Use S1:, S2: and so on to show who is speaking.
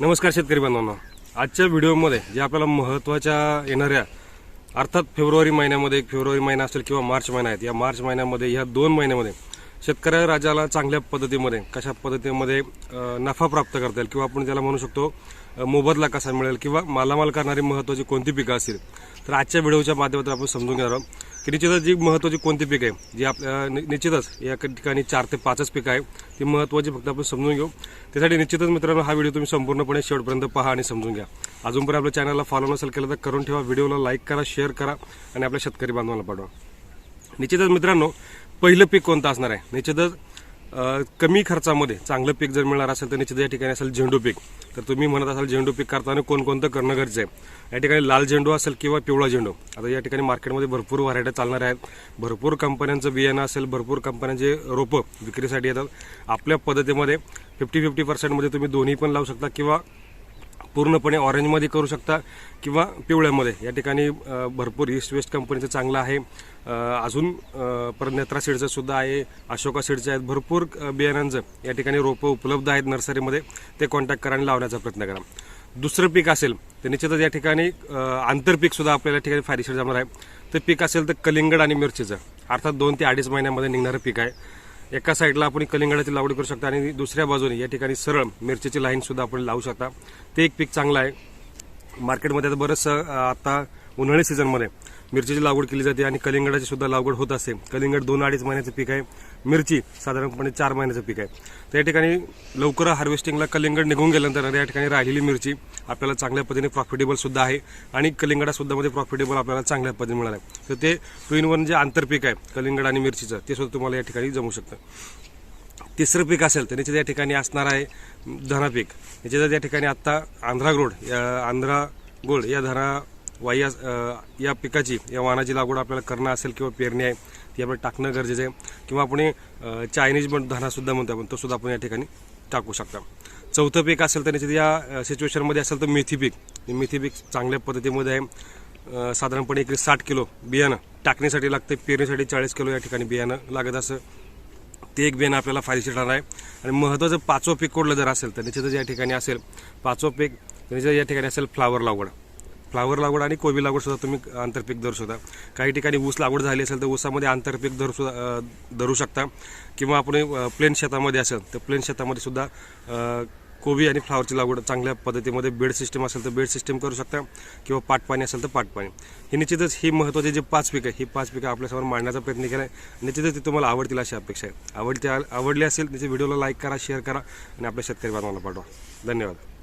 S1: नमस्कार शेतकरी बांधवांनो. आजच्या व्हिडिओमध्ये जे आपल्याला महत्त्वाच्या येणाऱ्या अर्थात फेब्रुवारी महिन्यामध्ये एक फेब्रुवारी महिना असेल किंवा मार्च महिना आहे या मार्च महिन्यामध्ये ह्या दोन महिन्यामध्ये शेतकऱ्या राजाला चांगल्या पद्धतीमध्ये कशा पद्धतीमध्ये नफा प्राप्त करता येईल? किंवा आपण ज्याला म्हणू शकतो मोबदला कसा मिळेल किंवा मालामाल करणारी महत्त्वाची कोणती पिकं असतील? तर आजच्या व्हिडिओच्या माध्यमातून आपण समजून घेणार आहोत की निश्चितच जी महत्त्वाची कोणती पिकं आहे जी आपल्या निश्चितच या ठिकाणी चार ते पाचच पिकं आहे ती महत्त्वाची फक्त आपण समजून घेऊ. त्यासाठी निश्चितच मित्रांनो हा व्हिडिओ तुम्ही संपूर्णपणे शेवटपर्यंत पहा आणि समजून घ्या. अजूनपर्यंत आपल्या चॅनलला फॉलो नसेल केलं तर करून ठेवा. व्हिडिओला लाईक करा शेअर करा आणि आपल्या शेतकरी बांधवांना पाठवा. निश्चितच मित्रांनो पहिलं पीक कोणतं असणार आहे? निश्चितच कमी खर्चामध्ये चांगलं पीक जर मिळणार असेल तर निश्चित या ठिकाणी असेल झेंडू पीक. तर तुम्ही म्हणत असाल झेंडू पीक करताना कोणकोणतं करणं गरजेचं आहे? या ठिकाणी लाल झेंडू असेल किंवा पिवळा झेंडू. आता या ठिकाणी मार्केटमध्ये भरपूर व्हरायट्या चालणार आहेत. भरपूर कंपन्यांचं बियाणं असेल भरपूर कंपन्यांचे रोपं विक्रीसाठी येतात. आपल्या पद्धतीमध्ये फिफ्टी फिफ्टी पर्सेंटमध्ये तुम्ही दोन्ही पण लावू शकता किंवा पूर्णपणे ऑरेंजमध्ये करू शकता किंवा पिवळ्यामध्ये. या ठिकाणी भरपूर ईस्ट वेस्ट कंपनीचं चांगलं आहे. अजून परत नेत्रा सीडचं सुद्धा आहे अशोका सीडचं आहेत भरपूर बियाणांचं या ठिकाणी रोपं उपलब्ध आहेत नर्सरीमध्ये. ते कॉन्टॅक्ट करा आणि लावण्याचा प्रयत्न करा. दुसरं पीक असेल तर निश्चितच या ठिकाणी आंतरपीकसुद्धा आंतरपीक सुद्धा आपल्याला ठिकाणी फायदेशीर जाणार आहे. ते पीक असेल तर कलिंगड आणि मिरचीचं. अर्थात दोन ते अडीच महिन्यामध्ये निघणारं पीक आहे. एका साईडला आपण कलिंगडाची लागवड करू शकता आणि दुसऱ्या बाजूने या ठिकाणी सरळ मिरचीची लाईन सुद्धा आपण लावू शकता. ते एक पीक चांगलं आहे. मार्केटमध्ये आता बरंचसं आता उन्हाळी सीझनमध्ये मिरचीची लागवड केली जाते आणि कलिंगडाची सुद्धा लागवड होत असते. कलिंगड दोन अडीच महिन्याचं पीक आहे. मिरची साधारणपणे चार महिन्याचं पीक आहे. त्या ठिकाणी लवकर हार्वेस्टिंगला कलिंगड निघून गेल्यानंतर या ठिकाणी राहिलेली मिरची आपल्याला चांगल्या पद्धतीने प्रॉफिटेबल सुद्धा आहे आणि कलिंगडा सुद्धा मध्ये प्रॉफिटेबल आपल्याला चांगल्या पद्धतीने मिळालं आहे. तर ते टू इन वन जे आंतरपीक आहे कलिंगड आणि मिरचीचं ते सुद्धा तुम्हाला या ठिकाणी जमू शकतं. तिसरं पीक असेल तर निश्चित या ठिकाणी असणार आहे धना पीक याच्यात या ठिकाणी आत्ता आंध्रा गोड या आंध्रा गोल्ड या धना वाई या या पिकाची या वाहनाची लागवड आपल्याला करणं असेल किंवा पेरणी आहे ती आपण टाकणं गरजेचं आहे. किंवा आपण चायनीज पण धानासुद्धा म्हणतो आपण तो सुद्धा आपण या ठिकाणी टाकू शकता. चौथं पीक असेल तर निश्चित या सिच्युएशनमध्ये असेल तर मेथी पीक. मेथी पीक चांगल्या पद्धतीमध्ये आहे. साधारणपणे एकरी साठ किलो बियाणं टाकण्यासाठी लागतं पेरणीसाठी चाळीस किलो या ठिकाणी बियाणं लागत असं. ते एक बियाणं आपल्याला फायदेशीर ठरणार आहे. आणि महत्त्वाचं पाचवं पीक कोडलं जर असेल तर निश्चितच या ठिकाणी असेल. पाचवं पीक निश्चित या ठिकाणी असेल फ्लावर लागवड. फ्लावर लागवड आणि कोबी लागवड सुद्धा तुम्ही आंतरपीक धरू शकता. काही ठिकाणी ऊस लागवड झाली असेल तर ऊसामध्ये आंतरपीक धरू सुद्धा धरू शकता. किंवा आपण प्लेन शेतामध्ये असेल तर प्लेन शेतामध्ये सुद्धा कोबी आणि फ्लावरची लागवड चांगल्या पद्धतीमध्ये बेड सिस्टम असेल तर बेड सिस्टम करू शकता. किंवा पाटपाणी असेल तर पाटपाणी हे निश्चितच ही महत्त्वाची जे पाच पिकं आहे ही पाच पिकं आपल्यासमोर मांडण्याचा प्रयत्न केला आहे निश्चितच ती तुम्हाला आवडतील अशी अपेक्षा आहे. आवडते आवडली असेल त्याच्या व्हिडिओला लाईक करा शेअर करा आणि आपल्या शेतकरी बांधवांना पाठवा. धन्यवाद.